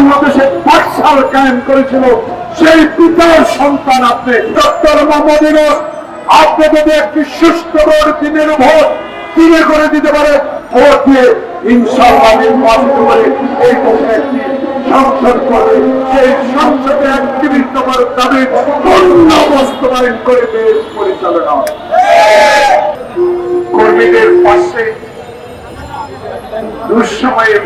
বাংলাদেশে পাঠশাল কায়েম করেছিল। সেই পিতার সন্তান আপনি, ডক্টর মোহাম্মদ আপনি যদি একটি সুস্থ ভোট দিনের ভোট কিনে করে দিতে পারে ভোট দিয়ে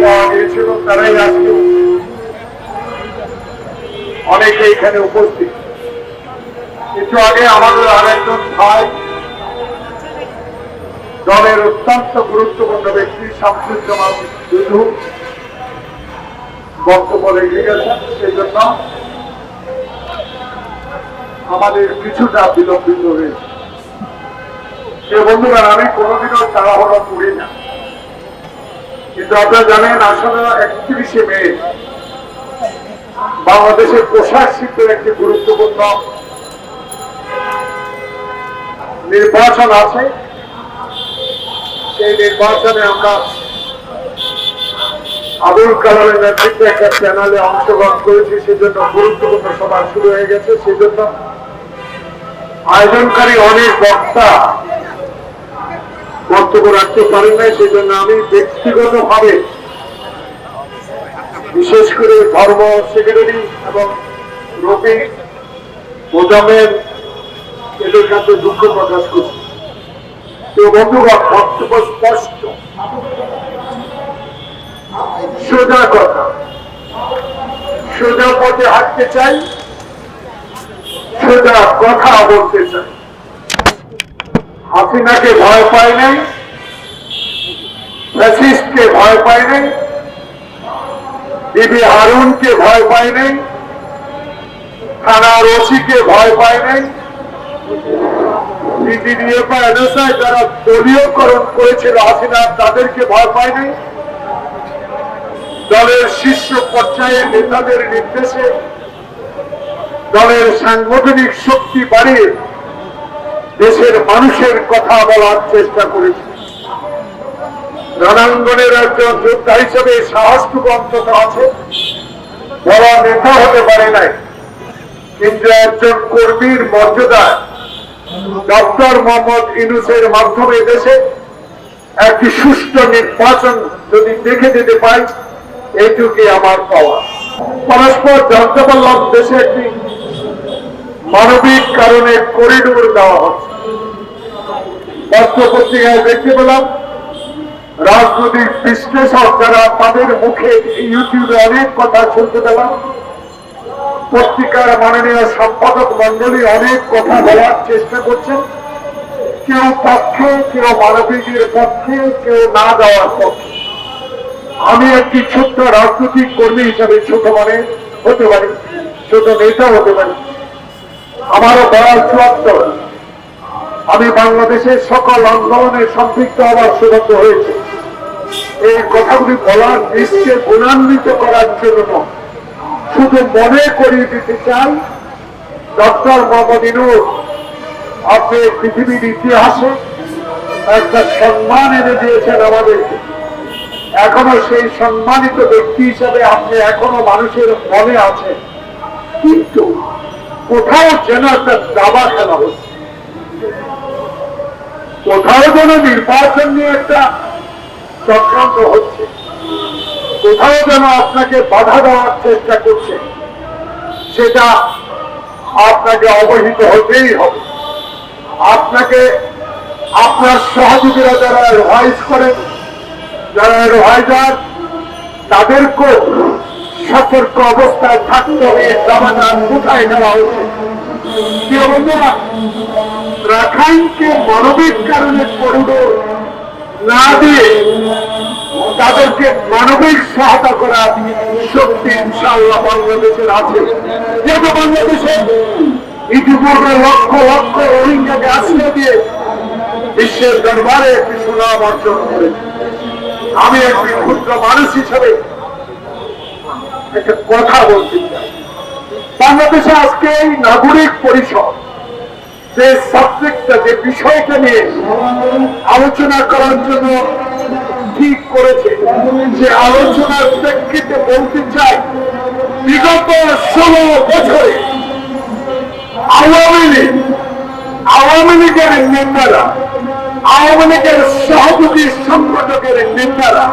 পাওয়া গিয়েছিল, তারাই আজকে অনেকে এখানে উপস্থিত। একটু আগে আমাদের আরেকজন ভাই দলের অত্যন্ত গুরুত্বপূর্ণ ব্যক্তি, শামসুজ্জামান দুধু বক্তব্য রেখে গেছেন। সেই জন্য আমাদের কিছুটা বিলম্বিত হয়েছে। সে বন্ধুরা আমি কোনোদিনও তাড়াহুড়ো করি না। কিন্তু আপনারা জানেন আসলে একত্রিশে মে বাংলাদেশের পোশাক শিল্পের একটি গুরুত্বপূর্ণ নির্বাচন আছে। সেই নির্বাচনে আমরা আবুল কালামের নেতৃত্বে একটা চ্যানেলে অংশগ্রহণ করেছি, সেজন্য গুরুত্বপূর্ণ সভা শুরু হয়ে গেছে। সেজন্য আয়োজনকারী অনেক বক্তা বক্তব্য রাখতে পারেন নাই সেই জন্য আমি ব্যক্তিগত ভাবে বিশেষ করে ধর্ম সেক্রেটারি এবং রবি মোজামের এদের কাছে দুঃখ প্রকাশ করছি। তো বন্ধুগণ, বক্তব্য স্পষ্ট। সোজা কথা। সোজা পথে হাঁটতে চাই, সোজা কথা বলতে চাই। হাসিনাকে ভয় পায় নাই, ফ্যাসিস্টকে ভয় পায় নাই বিবি হারুনকে ভয় পায় নাই, থানার ওসিকে ভয় পায় নাই যারা দলীয়করণ করেছিল হাসিনা তাদেরকে ভয় পায় নাই। দলের শীর্ষ পর্যায়ে নেতাদের নির্দেশে দলের সাংগঠনিক শক্তি বাড়িয়ে দেশের মানুষের কথা বলার চেষ্টা করেছে। রণাঙ্গনের একজন যোদ্ধা হিসেবে সাহসটুকু অন্তত আছে। বড় নেতা হতে পারে নাই, কিন্তু একজন কর্মীর মর্যাদায় ডক্টর মোহাম্মদ ইনুসের মাধ্যমে দেশে একটি সুষ্ঠু নির্বাচন যদি দেখে যেতে পাই এইটুকুই আমার পাওয়া। পরস্পর জানতে পারলাম দেশে একটি মানবিক কারণে করিডোর দেওয়া হচ্ছে। পত্র পত্রিকায় দেখতে পেলাম। রাজনৈতিক বিশ্লেষক যারা তাদের মুখে ইউটিউবে অনেক কথা শুনতে পেলাম, পত্রিকার মাননীয় সম্পাদক মন্ডলী অনেক কথা বলার চেষ্টা করছেন। কেউ পক্ষে, কেউ মানবিকের পক্ষে, কেউ না দেওয়ার পক্ষে। আমি একটি ছোট্ট রাজনৈতিক কর্মী হিসাবে ছোট মানে হতে পারি, ছোট নেতা হতে পারি। আমারও বয়স চুয়াত্তর। আমি বাংলাদেশের সকল আন্দোলনে সম্পৃক্ত হওয়ার সৌভাগ্য হয়েছে। এই কথাগুলি বলার দেশকে গুণান্বিত করার জন্য শুধু মনে করিয়ে দিতে চাই, ডক্টর মোহাম্মদ ইনুস আপনি পৃথিবীর ইতিহাসে একটা সম্মান এনে দিয়েছেন আমাদেরকে। এখনও সেই সম্মানিত ব্যক্তি হিসাবে আপনি এখনও মানুষের মনে আছেন। কিন্তু কোথাও যেন একটা দাবা খেলা হচ্ছে। কোথাও যেন নির্বাচন নিয়ে একটা চক্রান্ত হচ্ছে। কোথাও যেন আপনাকে বাধা দেওয়ার চেষ্টা করছে। সেটা আপনাকে অবহিত হতেই হবে। আপনাকে আপনার সহযোগীরা যারা রিভাইজ করেন, যারা রিভাইজার তাদেরকেও সতর্ক অবস্থায় থাকতে হবে। সমাধান কোথায় নেওয়া উচিত রাখাইনকে মানবিক কারণে করিডোর না দিয়ে তাদেরকে মানবিক সহায়তা করার শক্তি, ইনশাআল্লাহ বাংলাদেশের আছে। যেহেতু বাংলাদেশে ইতিপূর্বে লক্ষ লক্ষ রোহিঙ্গাকে আশ্রয় দিয়ে বিশ্বের দরবারে একটি সুনাম অর্জন করেছে। আমি একটি ক্ষুদ্র মানুষ হিসেবে একটা কথা বলতে চাই। বাংলাদেশে আজকে এই নাগরিক পরিষদ যে সাবজেক্টটা যে বিষয়টা নিয়ে আলোচনা করার জন্য ঠিক করেছে যে আলোচনার প্রেক্ষিতে বলতে চাই, বিগত ষোলো বছরে আওয়ামী লীগ, আওয়ামী লীগের নেতারা, আওয়ামী লীগের সহযোগী সংগঠকের নেতারা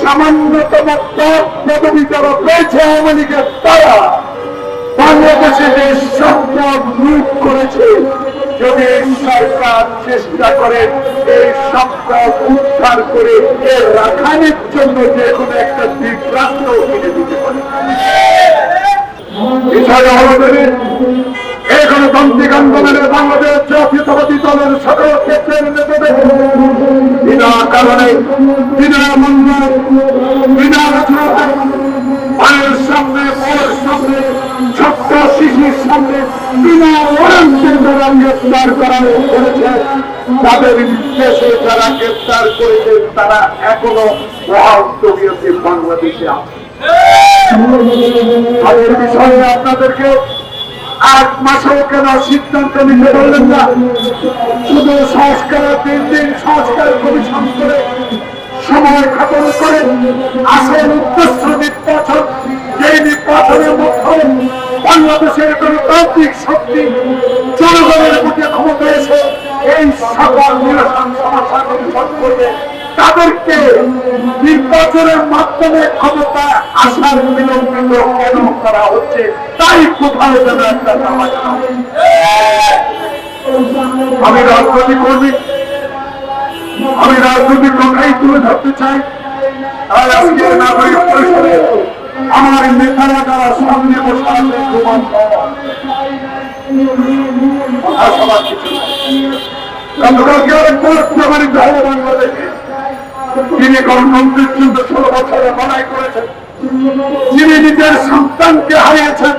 সামান্যতম পদ পদবি যারা পেয়েছে আওয়ামী লীগের তারা বাংলাদেশে যে সম্পদ লুট করেছে। যদি সরকার চেষ্টা করে, এই সম্পদ উদ্ধার করে এর রাখানের জন্য যে কোনো একটা বিভ্রান্ত কিনে দিতে পারে। বাংলাদেশ বিনা কারণে, বিনা ছোট্ট শিশুর সামনে বিনা ওয়ারেন্টে যারা গ্রেপ্তার করা করেছে তাদের দেশে যারা গ্রেপ্তার করেছে তারা এখনও মহাত্মীয়তে বাংলাদেশে আছে বিষয়ে আপনাদেরকে আট মাসেও কেন সিদ্ধান্ত নিতে বললেন না শুধু সংস্কার তিন দিন সংস্কার কমিশন করে সময় খাতন করে আসল তাদেরকে নির্বাচনের মাধ্যমে ক্ষমতা আসার বিলম্বিত কেন করা হচ্ছে, তাই কোথাও যেন একটা আমি রাজনৈতিক কর্মী, আমি রাজনৈতিক কথাই তুলে ধরতে চাই। আজকে আমার নেতারা যারা সামনে বসে আছে। গতকালকে অনেক প্রমাণিত হলো বাংলাদেশে তিনি গণতন্ত্রের জন্য ষোলো বছরে লড়াই করেছেন। যিনি নিজের সন্তানকে হারিয়েছেন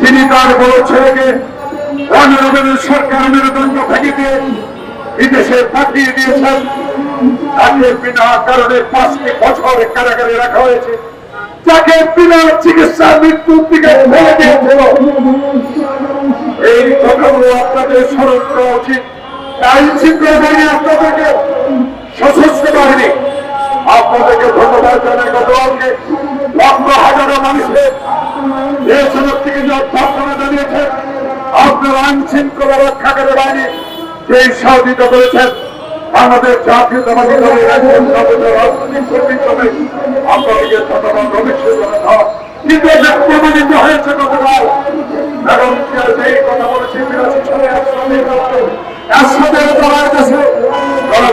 যিনি তার বড় ছেলেকে অনিরবের সরকার মেরুদণ্ড ভেঙে দিয়ে বিদেশে পাঠিয়ে দিয়েছেন। তাকে বিনা কারণে পাঁচটি বছর কারাগারে রাখা হয়েছে। যাকে বিনা চিকিৎসা মৃত্যুর দিকে ফেলে দিয়েছিল এই কথাগুলো আপনাদের স্মরণ করা উচিত। তাই বাহিনী আপনাদেরকে সশস্ত্র বাহিনী, আপনাদেরকে ধন্যবাদ জানাই গতকালকে। লক্ষ হাজারো মানুষের দেশের থেকে যে অভ্যর্থনা জানিয়েছে, আপনার আইন শৃঙ্খলা রক্ষাকারী বাহিনী যে সহযোগিতা করেছেন। আমাদের জাতীয়তাবাদী দলের কিন্তু এটা প্রমাণিত হয়েছে গতকাল এবং সেই কথা বলেছি একসাথে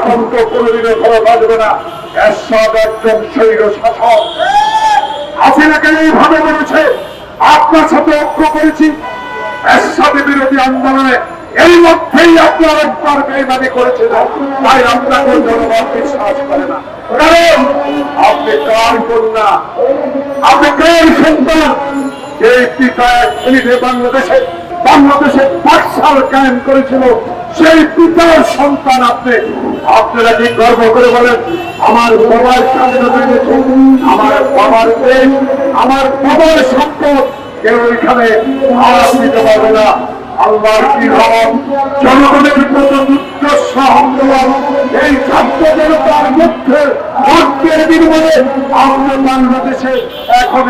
গেছে গণতন্ত্র কোনোদিনও ফলো না। এরশাদ একজন শৈর শাসক। হাসিনাকে এইভাবে বলেছে আপনার সাথে ঐক্য করেছি। এরশাদ বিরোধী আন্দোলনে এই মধ্যেই আপনার একবার বেইমানি করেছিলেন তাই আপনাকে জনগণ বিশ্বাস করে না। কার কার বাংলাদেশে বাংলাদেশে পাঠশাল কায়েম করেছিল। সেই পিতার সন্তান আপনি, আপনারা কি গর্ব করে বলেন? আমার বাবার স্বাধীনতা আমার বাবার আমার বাবার সম্পদ কেউ এখানে দিতে পারবে না। এই মধ্যে বাংলাদেশে এখন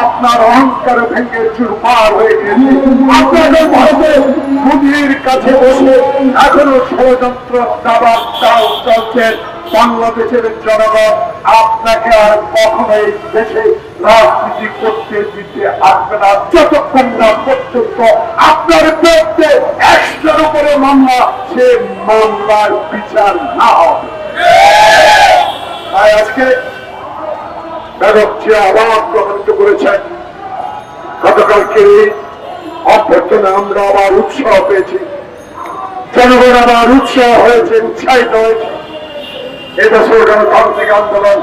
আপনার অহংকার ভেঙে চুরমার হয়ে গেছে। আপনাদের ভারতে কাছে বসে এখনও ষড়যন্ত্র দাবার চাল চলছেন বাংলাদেশের জনগণ আপনাকে আর কখনোই দেশে রাজনীতি করতে দিতে আসবে না। যতক্ষণ না পর্যন্ত আপনার বিরুদ্ধে একশোর উপরে মামলা, সে মামলার বিচার না হবে। তাই আজকে বেগম জিয়া আবার প্রমাণিত করেছেন গতকালকে অভ্যর্থনা আমরা আবার উৎসাহ পেয়েছি। জনগণ আবার উৎসাহ হয়েছে উৎসাহিত হয়েছে এদেশের গণতান্ত্রিক আন্দোলন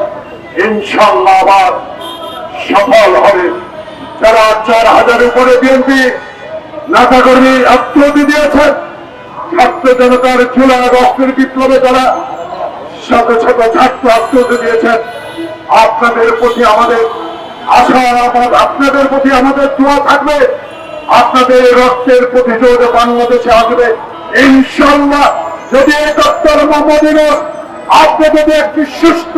ইনশাল্লাহ আবার সফল হবে। যারা চার হাজার উপরে বিএনপি নেতা কর্মী আত্মহতি দিয়েছেন, ছাত্র জনতার জুলাই আগস্টের বিপ্লবে যারা শত শত ছাত্র আত্মহতি দিয়েছেন, আপনাদের প্রতি আমাদের আশা আপনাদের প্রতি আমাদের দোয়া থাকবে। আপনাদের রক্তের প্রতিযোগ বাংলাদেশে আসবে। ইনশাল্লাহ যদি ডক্টর মোহাম্মদ আপনি যদি একটি সুস্থ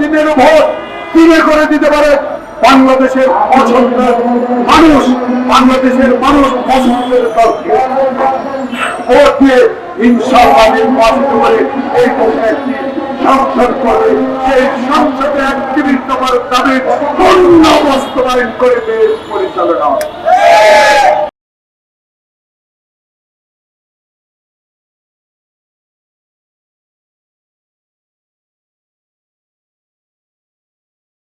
দিনের ভোট দিনে করে দিতে পারেন বাংলাদেশের পছন্দের মানুষ, বাংলাদেশের মানুষ পছন্দের দলকে ভোট দিয়ে করে এই দেশে একটি সংসদ করে সেই সংসদে পূর্ণ বাস্তবায়ন করে দেশ পরিচালনা